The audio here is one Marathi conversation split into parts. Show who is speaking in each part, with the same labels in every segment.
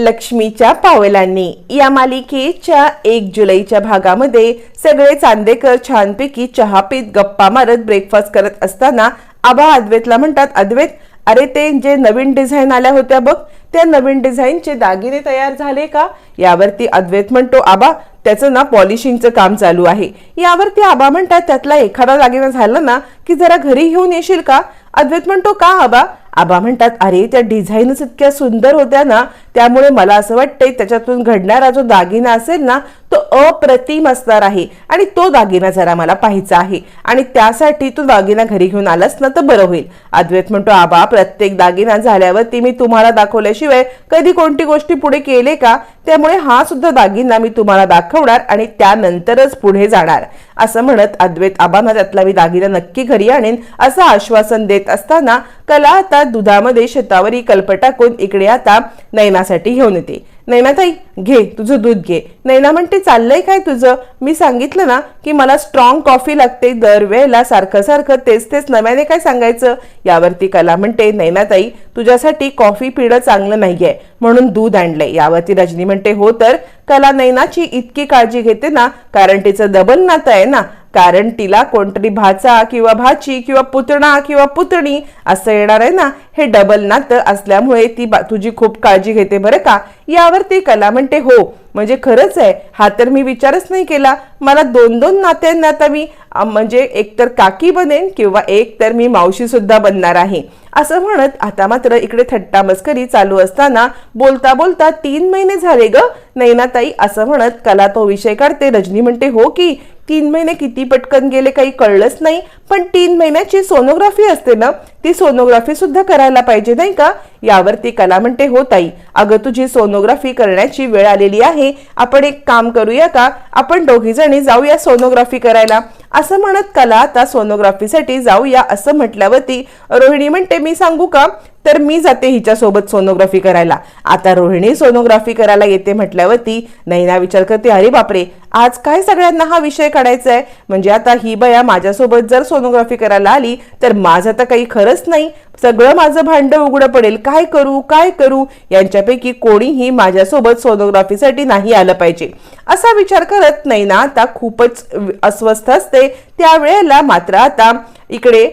Speaker 1: लक्ष्मीच्या पावलांनी. या मालिकेच्या एक जुलैच्या भागामध्ये सगळे चांदेकर छानपैकी चहा पीत गप्पा मारत ब्रेकफास्ट करत असताना आबा अद्वैतला म्हणतात अद्वैत अरे ते जे नवीन डिझाईन आल्या होत्या बघ त्या नवीन डिझाईनचे दागिने तयार झाले का? यावरती अद्वैत म्हणतो आबा त्याचं ना पॉलिशिंगचं काम चालू आहे. यावरती आबा म्हणतात त्यातला एखादा दागिना झाला ना की जरा घरी घेऊन येशील का? अद्वैत म्हणतो का आबा? आबा म्हणतात अरे त्या डिझाईनच इतक्या सुंदर होत्या ना त्यामुळे मला असं वाटतंय त्याच्यातून घडणारा जो दागिना असेल ना तो अप्रतिम असणार आहे आणि तो दागिना जरा मला पाहायचा आहे आणि त्यासाठी तू दागिना घरी घेऊन आलास ना तर बरं होईल. अद्वैत म्हणतो आबा प्रत्येक दागिना झाल्यावरती मी तुम्हाला दाखवल्याशिवाय कधी कोणती गोष्टी पुढे केले का? त्यामुळे हा सुद्धा दागिना मी तुम्हाला दाखवणार आणि त्यानंतरच पुढे जाणार. असं म्हणत अद्वैत आबांना त्यातला मी दागिना नक्की घरी आणेन. असं आश्वासन देत असताना कला आता दुधामध्ये शेतावरी कल्प टाकून इकडे आता नैनासाठी घेऊन येते. नैनाताई घे तुझं दूध घे. नैना म्हणते चाललंय काय तुझं? मी सांगितलं ना की मला स्ट्रॉंग कॉफी लागते दरवेळेला सारखं सारखं तेच तेच नव्याने काय सांगायचं? यावरती कला म्हणते नैनाताई तुझ्यासाठी कॉफी पिणं चांगलं नाहीये म्हणून दूध आणलंय. यावरती रजनी म्हणते हो तर कला नैनाची इतकी काळजी घेते ना कारण तिचं डबल नातं आहे ना कारण तिला कोणतरी भाचा किंवा भाची किंवा पुतणा किंवा पुतणी असं येणार आहे ना हे डबल नातं असल्यामुळे ती तुझी खूप काळजी घेते बरं का? यावर ती कला म्हणते हो म्हणजे खरंच आहे. हा तर मी विचारच नाही केला. मला दोन दोन नात्यांना आता मी म्हणजे एकतर काकी बनेन किंवा एक तर मी मावशी सुद्धा बनणार आहे. असं म्हणत आता मात्र इकडे थट्टा मस्करी चालू असताना बोलता बोलता तीन महिने झाले ग. नैनाताई असं म्हणत कला तो विषय काढते. रजनी म्हणते हो की तीन महिने किती पटकन गेले काही कळलंच नाही. पण तीन महिन्याची सोनोग्राफी असते ना ती सोनोग्राफी सुद्धा करायला पाहिजे नाही का? यावरती कला म्हणते हो ताई अगं तुझी सोनोग्राफी करण्याची वेळ आलेली आहे. आपण एक काम करूया का? आपण दोघी जणी जाऊया सोनोग्राफी करायला. असं म्हणत कला आता सोनोग्राफीसाठी जाऊया असं म्हटल्यावरती रोहिणी म्हणते मी सांगू का? तर मी जाते हिच्यासोबत सोनोग्राफी करायला. आता रोहिणी सोनोग्राफी करायला येते म्हटल्यावरती नैना विचार करते अरे बापरे आज काय सगळ्यांना हा विषय काढायचा आहे म्हणजे आता ही बया माझ्यासोबत जर सोनोग्राफी करायला आली तर माझं तर काही खरं खरंच नाही. सगळं माझं भांड उघडं पडेल. काय करू काय करू? यांच्यापैकी कोणीही माझ्यासोबत सोनोग्राफीसाठी नाही आलं पाहिजे. असा विचार करत नाही ना आता खूपच अस्वस्थ असते. त्यावेळेला मात्र आता इकडे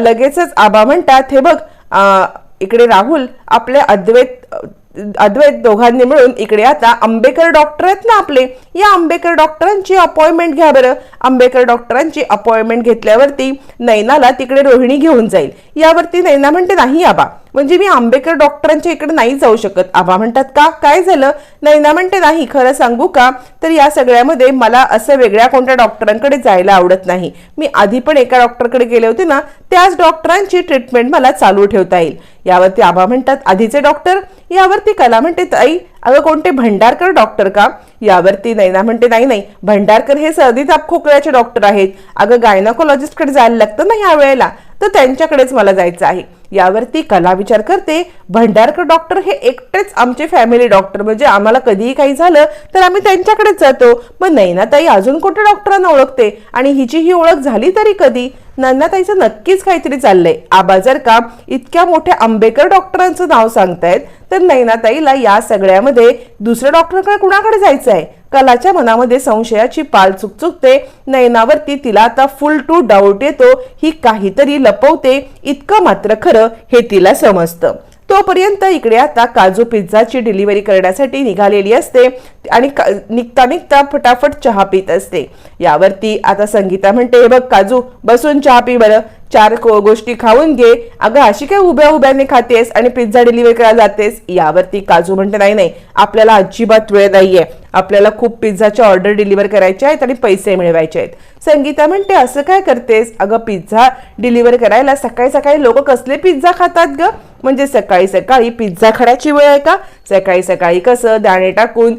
Speaker 1: लगेचच आबा म्हणतात हे बघ इकडे राहुल आपले अद्वैत अद्वैत दोघांनी मिळून इकडे आता आंबेकर डॉक्टर आहेत ना आपले. या आंबेकर डॉक्टरांची अपॉइंटमेंट घ्या बरं. आंबेकर डॉक्टरांची अपॉइंटमेंट घेतल्यावरती नैनाला तिकडे रोहिणी घेऊन जाईल. यावरती नैना म्हणते नाही आबा. म्हणजे मी आंबेकर डॉक्टरांच्या इकडे नाही जाऊ शकत. आबा म्हणतात का? काय झालं? नैना म्हणते नाही खरं सांगू का? तर या सगळ्यामध्ये मला असं वेगळ्या कोणत्या डॉक्टरांकडे जायला आवडत नाही. मी आधी पण एका डॉक्टरकडे गेले होते ना त्याच डॉक्टरांची ट्रीटमेंट मला चालू ठेवता येईल. यावरती आबा म्हणतात आधीचे डॉक्टर यावरती कला म्हणते ताई अगं कोणते भंडारकर डॉक्टर का? यावरती नैना म्हणते नाही नाही भंडारकर हे सर्दी ताप खोकल्याचे डॉक्टर आहेत. अगं गायनाकोलॉजिस्टकडे जायला लागतं ना या वेळेला तर त्यांच्याकडेच मला जायचं आहे. यावरती कला विचार करते भंडारकर डॉक्टर हे एकटेच आमचे फॅमिली डॉक्टर म्हणजे आम्हाला कधीही काही झालं तर आम्ही त्यांच्याकडेच जातो. मग नैनाताई अजून कुठे डॉक्टरांना ओळखते? आणि हिची ही ओळख झाली तरी कधी? नन्नाताईचं नक्कीच काहीतरी चाललंय. आबा जर का इतक्या मोठ्या आंबेकर डॉक्टरांचं नाव सांगतायत तर नैनाताईला या सगळ्यामध्ये दुसऱ्या डॉक्टरकडे कुणाकडे जायचं आहे कलाच्या मनामध्ये संशयाची पाल चुकचुकते. नयनावरती तिला आता फुल टू डाऊट येतो. ही काहीतरी लपवते. इतकं मात्र खरं हे तिला समजतं. तोपर्यंत इकडे आता काजू पिझ्झाची डिलिव्हरी करण्यासाठी निघालेली असते आणि का- निघता निघता फटाफट चहा पित असते. यावरती आता संगीता म्हणते हे बघ काजू बसून चहा पी बरं. चार गोष्टी खाऊन घे. अगं अशी काय उभ्या उभ्याने खातेस आणि पिझ्झा डिलिव्हरी करायला जातेस? यावरती काजू म्हणते नाही नाही. आपल्याला अजिबात वेळ नाहीये. आपल्याला खूप पिझ्झाच्या ऑर्डर डिलिव्हर करायच्या आहेत आणि पैसे मिळवायचे आहेत. संगीता म्हणते असं काय करतेस? अगं पिझ्झा डिलिव्हर करायला सकाळी सकाळी लोक कसले पिझ्झा खातात ग? म्हणजे सकाळी सकाळी पिझ्झा खाण्याची वेळ आहे का? सकाळी सकाळी कसं दाणे टाकून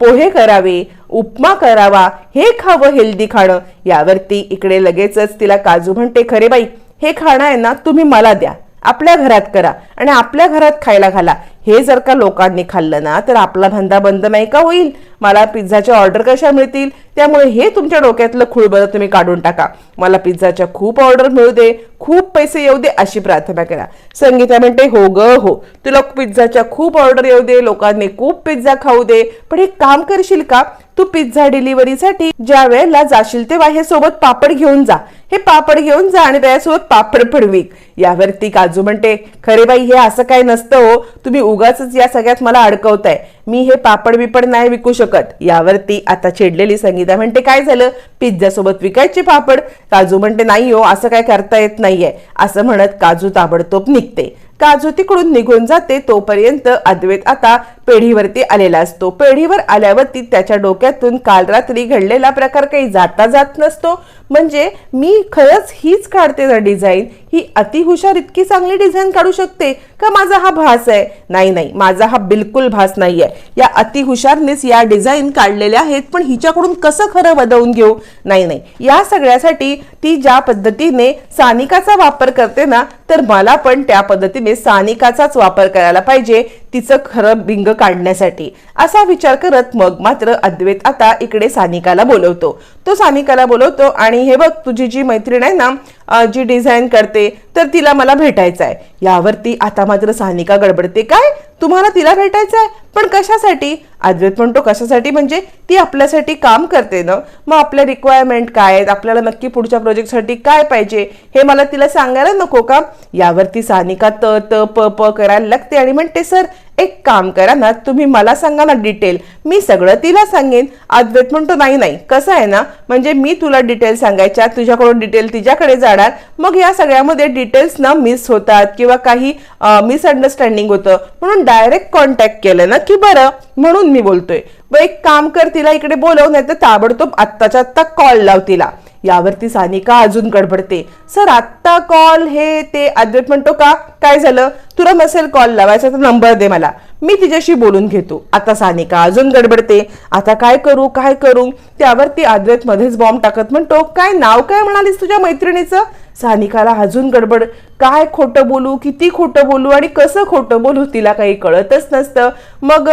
Speaker 1: पोहे करावे उपमा करावा हे खावं हेल्दी खाणं? यावरती इकडे लगेचच तिला काजू म्हणते खरे बाई हे खाणं आहे ना तुम्ही मला द्या. आपल्या घरात करा आणि आपल्या घरात खायला घाला. हे जर का लोकांनी खाल्लं ना तर आपला धंदा बंद नाही का होईल? मला पिझ्झाच्या ऑर्डर कशा मिळतील? त्यामुळे हे तुमच्या डोक्यातलं खुळबळ तुम्ही काढून टाका. मला पिझ्झाच्या खूप ऑर्डर मिळू दे खूप पैसे येऊ दे अशी प्रार्थना करा. संगीता म्हणते हो ग हो. तुला पिझ्झाच्या खूप ऑर्डर येऊ दे लोकांनी खूप पिझ्झा खाऊ दे. पण एक काम करशील का? तू पिझ्झा डिलिव्हरीसाठी ज्या वेळेला जाशील तेव्हा हे सोबत पापड घेऊन जा. हे पापड घेऊन जा आणि त्याच्यासोबत पापड पण विक यावरती काजू म्हणते खरे बाई हे असं काय नसतं हो. तुम्ही उगाच या सगळ्यात मला अडकवताय. मी हे पापड बिपड नाही विकू शकत. यावरती आता चिडलेली संगीता म्हणते काय झालं? पिझ्झासोबत विकायचे पापड? काजू म्हणते नाही हो असं काय करता येत नाहीये. असं म्हणत काजू ताबडतोब निघते. काजू तिकडून निघून जाते तोपर्यंत अद्वैत आता पेढीवरती आलेला असतो. पेढीवर आल्यावरती त्याच्या डोक्यातून काल रात्री घडलेला प्रकार काही जाता जात नसतो. म्हणजे मी खरंच हीच काढते ना डिझाईन? ही अतिहुशार इतकी चांगली डिझाईन काढू शकते? का माझा हा भास आहे? नाही नाही माझा हा बिलकुल भास नाही आहे या अतिहुशारनेच या डिझाईन काढलेल्या आहेत पण हिच्याकडून कसं खरं वदवून घेऊ? नाही नाही. या सगळ्यासाठी ती ज्या पद्धतीने सानिकाचा वापर करते ना तर मला पण त्या पद्धतीने स्थानिकाचाच वापर करायला पाहिजे. तिचं खरं बिंग काढण्यासाठी. असा विचार करत मग मात्र अद्वैत आता इकडे सानिकाला बोलवतो. तो सानिकाला बोलवतो आणि हे बघ तुझी जी मैत्रीण आहे ना जी डिझाईन करते तर तिला मला भेटायचं आहे. यावरती आता मात्र सानिका गडबडते. काय? तुम्हाला तिला भेटायचं आहे? पण कशासाठी? अद्वैत म्हणतो कशासाठी? म्हणजे ती आपल्यासाठी काम करते ना. मग आपल्या रिक्वायरमेंट काय आहेत? आपल्याला नक्की पुढच्या प्रोजेक्टसाठी काय पाहिजे? हे मला तिला सांगायला नको का? यावरती सानिका त त प प करायला लागते आणि म्हणते सर एक काम करा ना तुम्ही मला सांगा ना डिटेल मी सगळं तिला सांगेन. अद्वैत म्हणतो नाही नाही कसं आहे ना म्हणजे मी तुला डिटेल सांगायच्या तुझ्याकडून डिटेल तिच्याकडे जाणार. मग या सगळ्यामध्ये डिटेल्स ना मिस होतात किंवा काही मिसअंडरस्टँडिंग होतं. म्हणून डायरेक्ट कॉन्टॅक्ट केलं ना की बरं म्हणून मी बोलतोय. व एक काम कर तिला इकडे बोलव नाही तर ताबडतोब आत्ताच्या आत्ता कॉल लाव तिला. यावरती सानिका अजून गडबडते. सर आत्ता कॉल हे ते अद्वैत म्हणतो का? काय झालं? तुला नसेल कॉल लावायचा तर नंबर दे मला. मी तिच्याशी बोलून घेतो. आता सानिका अजून गडबडते. आता काय करू? काय करू? त्यावरती अद्वैत मध्येच बॉम्ब टाकत म्हणतो काय नाव काय म्हणालीस तुझ्या मैत्रिणीचं? सानिकाला अजून गडबड. काय खोटं बोलू किती खोटं बोलू आणि कसं खोटं बोलू तिला काही कळतच नसतं. मग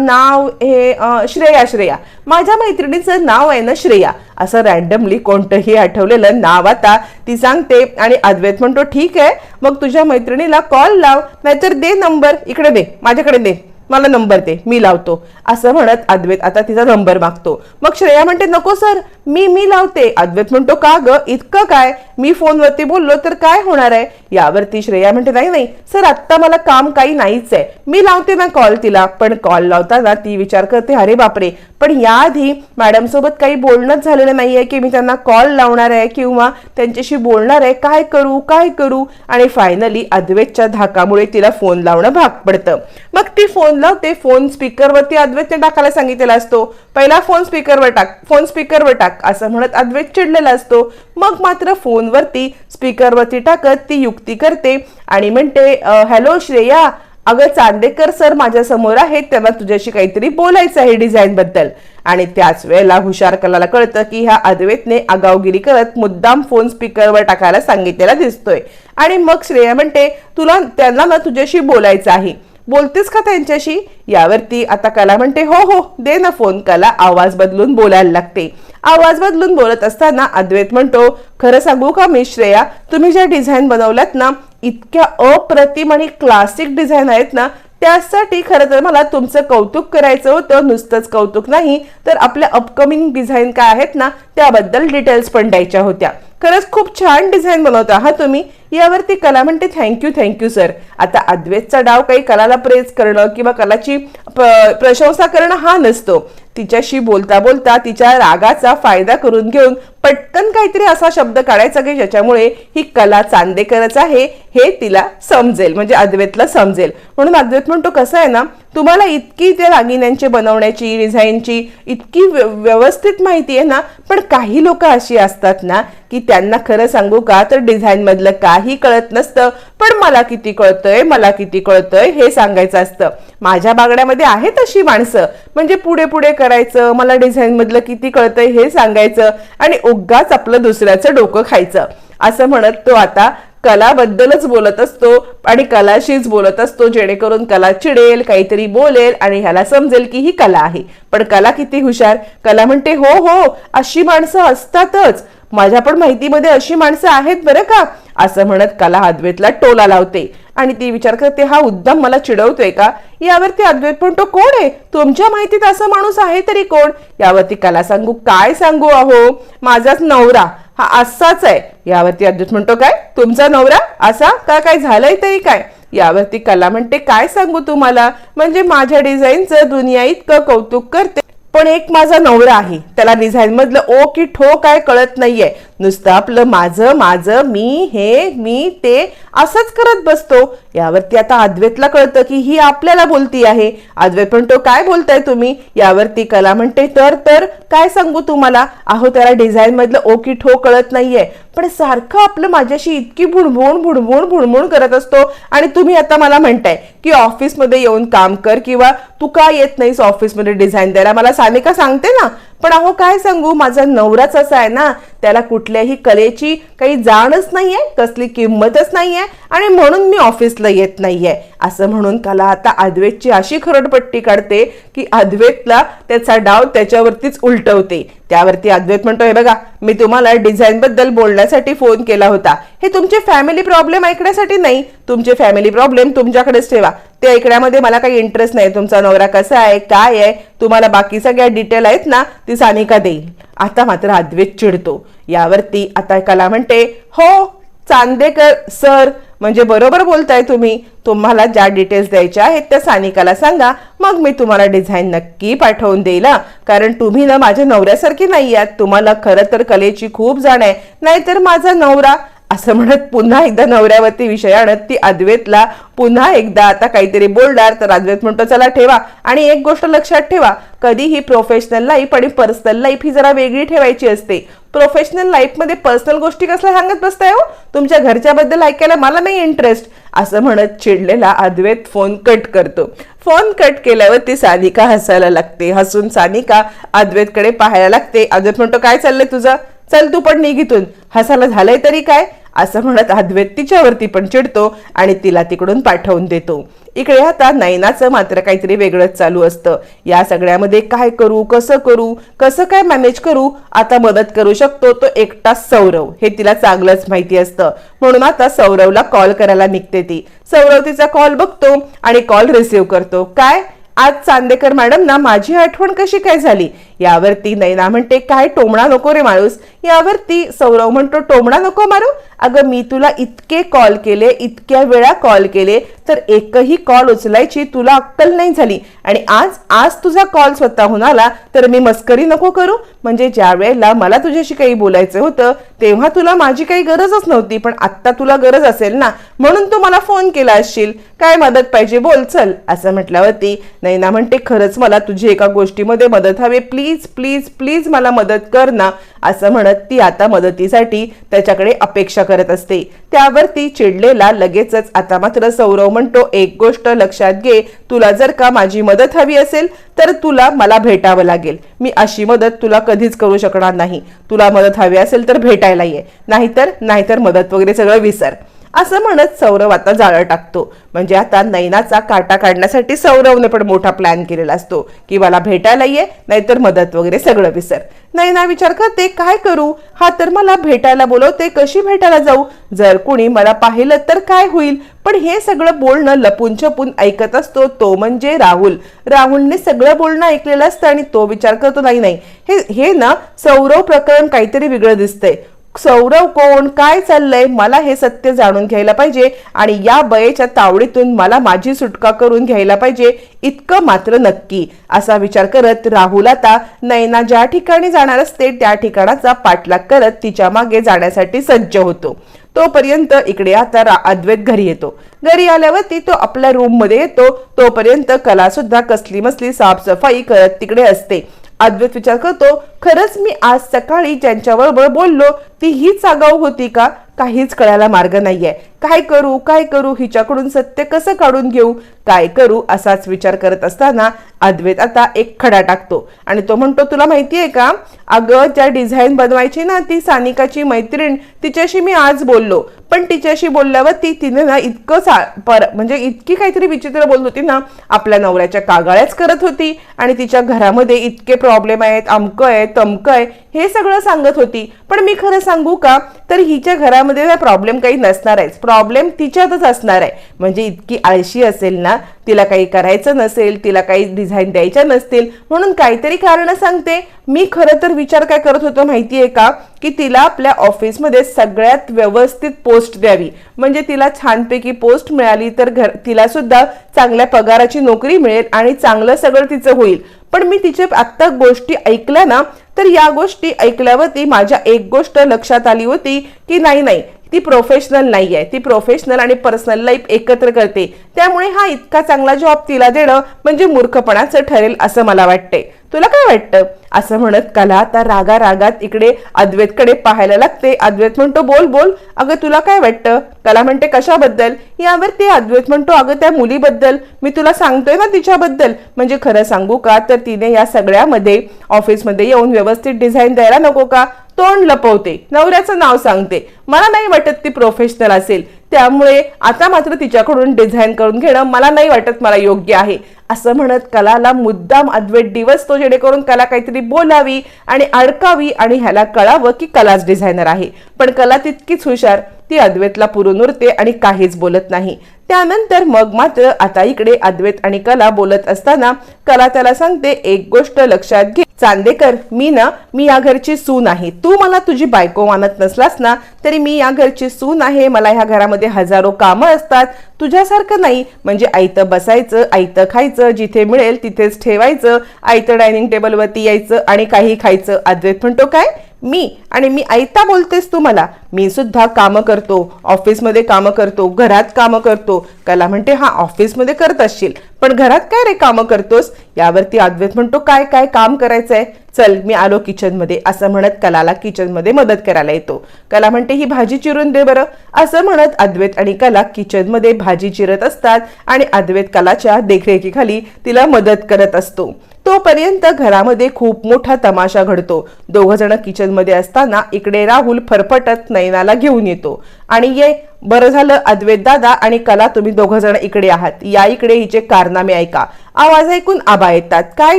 Speaker 1: नाव हे श्रेया श्रेया. माझ्या मैत्रिणीचं नाव आहे ना श्रेया. असं रॅन्डमली कोणतंही आठवलेलं नाव आता ती सांगते आणि अद्वैत म्हणतो ठीक आहे मग तुझ्या मैत्रिणीला कॉल लाव नाहीतर दे नंबर इकडे दे माझ्याकडे दे. मला नंबर दे मी लावतो. असं म्हणत अद्वैत आता तिचा नंबर मागतो. मग श्रेया म्हणते नको सर मी मी लावते. अद्वैत म्हणतो का ग? इतकं काय? मी फोनवरती बोललो तर काय होणार आहे? यावरती श्रेया म्हणते नाही नाही सर आत्ता मला काम काही नाहीच आहे. मी लावते ना कॉल तिला पण कॉल लावताना ती विचार करते अरे बापरे पण याआधी मॅडमसोबत काही बोलणंच झालेलं नाहीये की मी त्यांना कॉल लावणार आहे किंवा त्यांच्याशी बोलणार आहे. काय करू काय करू? आणि फायनली अद्वैतच्या धाकामुळे तिला फोन लावणं भाग पडतं. मग ती फोन लावते फोन स्पीकरवरती अद्वैतने टाकायला सांगितलेला असतो पहिला फोन स्पीकरवर टाक फोन स्पीकरवर टाक असं म्हणत अद्वैत चिडलेला असतो. मग मात्र फोनवरती स्पीकरवरती टाकत ती युक्ती करते आणि म्हणते हॅलो श्रेया अगं चांदेकर सर माझ्यासमोर आहेत त्यांना तुझ्याशी काहीतरी बोलायचं आहे डिझाईन बद्दल. आणि त्याच वेळेला हुशार कलाला कळतं की ह्या अद्वैतने आगावगिरी करत मुद्दाम फोन स्पीकरवर टाकायला सांगितलेला दिसतोय. आणि मग श्रेया म्हणते तुला त्यांना ना तुझ्याशी बोलायचं आहे. बोलतेस का त्यांच्याशी? यावरती आता कला म्हणते हो हो दे ना फोन कला आवाज बदलून बोलायला लागते. आवाज बदलून बोलत असताना अद्वैत म्हणतो खरं सांगू का मी श्रेया? तुम्ही ज्या डिझाईन बनवल्यात ना इतक्या अप्रतिम आणि क्लासिक डिझाईन आहेत ना त्यासाठी खरं तर मला तुमचं कौतुक करायचं होतं. नुसतंच कौतुक नाही तर आपल्या अपकमिंग डिझाईन काय आहेत ना त्याबद्दल डिटेल्स पण द्यायच्या होत्या. खरंच खूप छान डिझाईन बनवता हा तुम्ही. यावरती कला म्हणते थँक्यू थँक्यू सर आता अद्वैतचा डाव काही कलाला प्रेस करणं किंवा कलाची प्रशंसा करणं हा नसतो. तिच्याशी बोलता बोलता तिच्या रागाचा फायदा करून घेऊन पटकन काहीतरी असा शब्द काढायचा की ज्याच्यामुळे ही कला चांदेकरच आहे हे तिला समजेल म्हणजे अद्वैतला समजेल. म्हणून अद्वैत म्हणतो कसं आहे ना तुम्हाला इतकी त्या दागिन्यांची बनवण्याची डिझाईनची इतकी व्यवस्थित माहिती आहे ना पण काही लोक अशी असतात ना की त्यांना खरं सांगू का? तर डिझाईन मधलं काही कळत नसतं. पण मला किती कळतंय मला किती कळतंय हे सांगायचं असतं. माझ्या बागड्यामध्ये आहेत अशी माणसं. म्हणजे पुढे पुढे करायचं मला डिझाईन मधलं किती कळतंय हे सांगायचं आणि उगाच आपलं दुसऱ्याचं डोकं खायचं. असं म्हणत तो आता कलाबद्दलच बोलत असतो आणि कलाशीच बोलत असतो. जेणेकरून कला चिडेल काहीतरी बोलेल आणि ह्याला समजेल की ही कला आहे. पण कला किती हुशार? कला म्हणते हो हो अशी माणसं असतातच. माझ्या पण माहितीमध्ये अशी माणसं आहेत बरं का असं म्हणत कला अद्वैतला टोला लावते. आणि ती विचार करते हा उद्दाम मला चिडवतोय का? यावरती अद्वैत म्हणतो कोण आहे? तुमच्या माहितीत असं माणूस आहे तरी कोण? यावरती कला सांगू काय सांगू अहो? माझाच नवरा हा असाच आहे. यावरती अद्वैत म्हणतो काय? तुमचा नवरा? असा? का काय झालंय तरी काय? यावरती कला म्हणते काय सांगू तुम्हाला? म्हणजे माझ्या डिझाईनचं दुनिया इतकं कौतुक करते. पण एक माझा नवरा आहे त्याला डिझाईन मधलं ओ की ठो काय कळत नाहीये. नुसतं आपलं माझं माझं मी हे मी ते असंच करत बसतो. यावरती आता अद्वैतला कळतं की ही आपल्याला बोलती आहे. अद्वैत म्हणतो काय बोलताय तुम्ही? यावरती कला म्हणते तर तर काय सांगू तुम्हाला? अहो त्याला डिझाईन मधलं ओ ठो कळत नाहीये. पण सारखं आपलं माझ्याशी इतकी भुणभुण भुणभुण भुणभुण करत असतो. आणि तुम्ही आता मला म्हणताय की ऑफिसमध्ये येऊन काम कर किंवा तू का येत नाहीस ऑफिसमध्ये डिझाईन द्यायला? मला सानिका सांगते ना. पण अहो काय सांगू? माझा नवराच असा आहे ना त्याला कुठल्याही कलेची काही जाणच नाहीये कसली किंमतच नाहीये आणि म्हणून मी ऑफिसला येत नाहीये. असं म्हणून कला आता अद्वैतची अशी खरडपट्टी काढते की अद्वैतला त्याचा डाव त्याच्यावरतीच उलटवते. त्यावरती अद्वैत म्हणतो हे बघा मी तुम्हाला डिझाईन बद्दल बोलण्यासाठी फोन केला होता. हे तुमचे फॅमिली प्रॉब्लेम ऐकण्यासाठी नाही. तुमचे फॅमिली प्रॉब्लेम तुमच्याकडेच ठेवा. ते ऐकण्यामध्ये मला काही इंटरेस्ट नाही. तुमचा नवरा कसा आहे काय आहे तुम्हाला बाकी सगळ्या डिटेल आहेत ना ती सानिका देईल. आता मात्र अद्वैत चिडतो. यावरती आता कला म्हणते हो चांदेकर सर म्हणजे बरोबर बोलताय तुम्ही. तुम्हाला ज्या डिटेल्स द्यायच्या आहेत त्या सानिकाला सांगा. मग मी तुम्हाला डिझाईन नक्की पाठवून देईल कारण तुम्ही ना माझ्या नवऱ्यासारखी नाही आहात तुम्हाला खरं तर कलेची खूप जाण आहे. नाहीतर माझा नवरा असं म्हणत पुन्हा एकदा नवऱ्यावरती विषय आणत ती अद्वैतला पुन्हा एकदा आता काहीतरी बोलणार तर अद्वैत म्हणतो चला ठेवा. आणि एक गोष्ट लक्षात ठेवा कधीही प्रोफेशनल लाईफ आणि पर्सनल लाईफ ही जरा वेगळी ठेवायची असते. प्रोफेशनल लाईफमध्ये पर्सनल गोष्टी कसल्या सांगत बसताय हो? तुमच्या घरच्याबद्दल ऐकायला मला नाही इंटरेस्ट असं म्हणत चिडलेला अद्वैत फोन कट करतो. फोन कट केल्यावर ती सानिका हसायला लागते. हसून सानिका अद्वैतकडे पाहायला लागते. अद्वैत म्हणतो काय चाललंय तुझं? चल तू पण निघितून हसायला झालंय तरी काय? असं म्हणत अद्वैत तिच्यावरती पण चिडतो आणि तिला तिकडून पाठवून देतो. इकडे आता नयनाचं मात्र काहीतरी वेगळंच चालू असतं. या सगळ्यामध्ये काय करू कसं करू कसं काय मॅनेज करू आता मदत करू शकतो तो एकटा सौरव. हे तिला चांगलंच माहिती असतं. म्हणून आता सौरवला कॉल करायला निघते ती. सौरव तिचा कॉल बघतो आणि कॉल रिसिव्ह करतो. काय? आज चांदेकर मॅडम ना माझी आठवण कशी काय झाली? यावरती नैना म्हणते काय टोमणा नको रे माणूस. यावरती सौरव म्हणतो टोमणा नको मारू? अगं मी तुला इतके कॉल केले इतक्या वेळा कॉल केले तर एकही कॉल उचलायची तुला अक्कल नाही झाली. आणि आज आज तुझा कॉल स्वतःहून आला तर मी मस्करी नको करू. म्हणजे ज्या वेळेला मला तुझ्याशी काही बोलायचं होतं तेव्हा तुला माझी काही गरजच नव्हती पण आत्ता तुला गरज असेल ना म्हणून तू मला फोन केला असशील. काय मदत पाहिजे बोल चल असं म्हटल्यावरती नैना म्हणते खरंच मला तुझी एका गोष्टीमध्ये मदत हवी प्लीज प्लीज प्लीज मला मदत कर ना असं म्हणत ती आता मदतीसाठी त्याच्याकडे अपेक्षा करत असते. त्यावर ती चिडलेला लगेचच आता मात्र सौरव म्हणतो एक गोष्ट लक्षात घे तुला जर का माझी मदत हवी असेल तर तुला मला भेटावं लागेल. मी अशी मदत तुला कधीच करू शकणार नाही. तुला मदत हवी असेल तर भेटायला ये. नाहीतर नाहीतर मदत वगैरे सगळं विसर. असं म्हणत सौरव आता जाळं टाकतो. म्हणजे आता नैनाचा काटा काढण्यासाठी सौरवने पण मोठा प्लॅन केलेला असतो. की मला भेटायला ये नाहीतर मदत वगैरे सगळं विसर. नैना विचार करते काय करू? हा तर मला भेटायला बोलवते कशी भेटायला जाऊ? जर कुणी मला पाहिलं तर काय होईल? पण हे सगळं बोलणं लपून छपून ऐकत असतो तो म्हणजे राहुल. राहुलने सगळं बोलणं ऐकलेलं असतं आणि तो विचार करतो नाही नाही. हे हे ना सौरव प्रकरण काहीतरी वेगळं दिसतंय. सौरव कोण? काय चाललंय? मला हे सत्य जाणून घ्यायला पाहिजे आणि या बयेच्या तावडीतून मला माझी सुटका करून घ्यायला पाहिजे इतकं मात्र नक्की असा विचार करत राहुल आता नैना ज्या ठिकाणी जाणार असते त्या ठिकाणाचा पाठलाग करत तिच्यामागे जाण्यासाठी सज्ज होतो. तोपर्यंत इकडे आता रा- अद्वैत घरी येतो. घरी आल्यावरती तो आपल्या रूममध्ये येतो. तोपर्यंत कला सुद्धा कसली मसली साफसफाई करत तिकडे असते. अद्वैत विचार करतो. खरंच मी आज सकाळी ज्यांच्याबरोबर बोललो ती हीच आगाऊ होती का? काहीच कळायला मार्ग नाहीये. काय करू काय करू हिच्याकडून सत्य कसं काढून घेऊ? काय करू? असाच विचार करत असताना अद्वैत आता एक खडा टाकतो. आणि तो म्हणतो तुला माहिती आहे का? अगं ज्या डिझाईन बनवायची ना ती सानिकाची मैत्रीण तिच्याशी मी आज बोललो. पण तिच्याशी बोलल्यावर ती तिने ना इतकं सा पर म्हणजे इतकी काहीतरी विचित्र बोलत होती ना आपल्या नवऱ्याच्या कागाळ्याच करत होती. आणि तिच्या घरामध्ये इतके प्रॉब्लेम आहेत अमकं आहे तमकं आहे हे सगळं सांगत होती. पण मी खरं सांगू का? तर हिच्या घरामध्ये ना प्रॉब्लेम काही नसणार आहेच. प्रॉब्लेम तिच्यातच असणार आहे. म्हणजे इतकी आळशी असेल ना तिला काही करायचं नसेल तिला काही डिझाईन द्यायच्या नसतील म्हणून काहीतरी कारण सांगते. मी खरं तर विचार काय करत होतो माहिती आहे का? की तिला आपल्या ऑफिसमध्ये सगळ्यात व्यवस्थित पोस्ट द्यावी. म्हणजे तिला छानपैकी पोस्ट मिळाली तर घर तिला सुद्धा चांगल्या पगाराची नोकरी मिळेल आणि चांगलं सगळं तिचं होईल. पण मी तिचे आत्ता गोष्टी ऐकल्या ना तर या गोष्टी ऐकल्यावरती माझ्या एक गोष्ट लक्षात आली होती की नाही नाही ती प्रोफेशनल नाही आहे ती प्रोफेशनल आणि पर्सनल लाईफ एकत्र करते. त्यामुळे हा इतका चांगला जॉब तिला देणं म्हणजे मूर्खपणाचं ठरेल असं मला वाटते तुला काय वाटतं? असं म्हणत कला आता रागा रागात इकडे अद्वैतकडे पाहायला लागते. अद्वैत म्हणतो बोल बोल. अगं तुला काय वाटतं? कला म्हणते कशाबद्दल? यावर ते अद्वैत म्हणतो अगं त्या मुलीबद्दल. मी तुला सांगतोय ना तिच्याबद्दल. म्हणजे खरं सांगू का तर तिने या सगळ्यामध्ये ऑफिसमध्ये येऊन व्यवस्थित डिझाईन द्यायला नको का? तोंड लपवते. नवऱ्याचं नाव सांगते. मला नाही वाटत ती प्रोफेशनल असेल. त्यामुळे आता मात्र तिच्याकडून डिझाईन करून घेणं मला नाही वाटत मला योग्य आहे. असं म्हणत कलाला मुद्दाम अद्वैत दिवस तो जेणेकरून कला काहीतरी बोलावी आणि अडकावी आणि ह्याला कळावं की कलाच डिझायनर आहे. पण कला तितकीच हुशार ती अद्वैतला पुरून उरते आणि काहीच बोलत नाही. त्यानंतर मग मात्र आता इकडे अद्वैत आणि कला बोलत असताना कला त्याला सांगते एक गोष्ट लक्षात घे. चांदेकर मी ना मी या घरची सून आहे. तू मला तुझी बायको मानत नसलास ना तरी मी या घरची सून आहे. मला ह्या घरामध्ये हजारो कामं असतात. तुझ्यासारखं नाही. म्हणजे आयतं बसायचं आयतं खायचं जिथे मिळेल तिथेच ठेवायचं. आयतं डायनिंग टेबलवरती यायचं आणि काही खायचं. अद्वैत म्हणतो काय? मी आणि मी ऐता बोलतेस तू मला. मी सुद्धा कामं करतो ऑफिसमध्ये कामं करतो घरात कामं करतो. कला म्हणते हा ऑफिसमध्ये करत असशील पण घरात काय रे कामं करतोस? यावरती अद्वैत म्हणतो काय काय काम करायचंय? चल मी आलो किचनमध्ये. असं म्हणत कलाला किचनमध्ये मदत करायला येतो. कला म्हणते ही भाजी चिरून दे बरं. असं म्हणत अद्वैत आणि कला किचनमध्ये भाजी चिरत असतात आणि अद्वैत कलाच्या देखरेखीखाली तिला मदत करत असतो. तोपर्यंत घरामध्ये खूप मोठा तमाशा घडतो. दोघ जण किचनमध्ये असताना इकडे राहुल फरफटत नयनाला घेऊन येतो. आणि ये बरं झालं अद्वैत दादा आणि कला तुम्ही दोघ जण इकडे आहात. या इकडे हिचे कारनामे ऐका. आवाज ऐकून आबा येतात. काय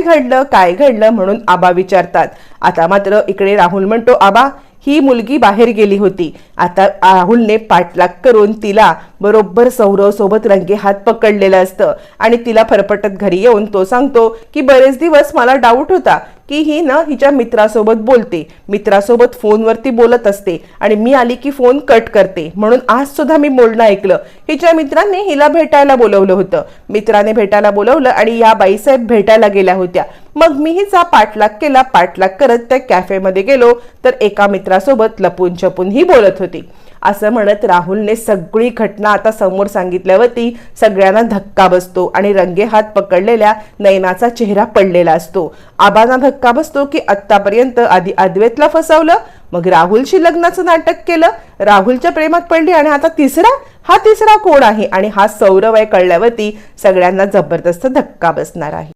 Speaker 1: घडलं? काय घडलं? म्हणून आबा विचारतात. आता मात्र इकडे राहुल म्हणतो आबा ही मुलगी बाहेर गेली होती. आता राहुलने पाठलाग करून तिला बरोबर सौरव सोबत रंगे हात पकडलेलं असतं. आणि तिला फरफटत घरी येऊन तो सांगतो की बरेच दिवस मला डाऊट होता की ही ना हिच्या मित्रासोबत बोलते. मित्रासोबत फोनवरती बोलत असते आणि मी आली की फोन कट करते. म्हणून आज सुद्धा मी बोलणं ऐकलं. हिच्या मित्राने हिला भेटायला बोलवलं होतं. मित्राने भेटायला बोलवलं आणि या बाईसाहेब भेटायला गेल्या होत्या. मग मी हिचा पाठलाग केला पाठलाग करत त्या कॅफेमध्ये गेलो तर एका मित्रासोबत लपून छपून ही बोलत होती. असं म्हणत राहुलने सगळी घटना आता समोर सांगितल्यावरती सगळ्यांना धक्का बसतो आणि रंगे हात पकडलेल्या नयनाचा चेहरा पडलेला असतो. आबांना धक्का बसतो की आत्तापर्यंत आधी अद्वैतला फसवलं मग राहुलशी लग्नाचं नाटक केलं. राहुलच्या प्रेमात पडली आणि आता तिसरा? हा तिसरा कोण आहे? आणि हा सौरव आहे कळल्यावरती सगळ्यांना जबरदस्त धक्का बसणार आहे.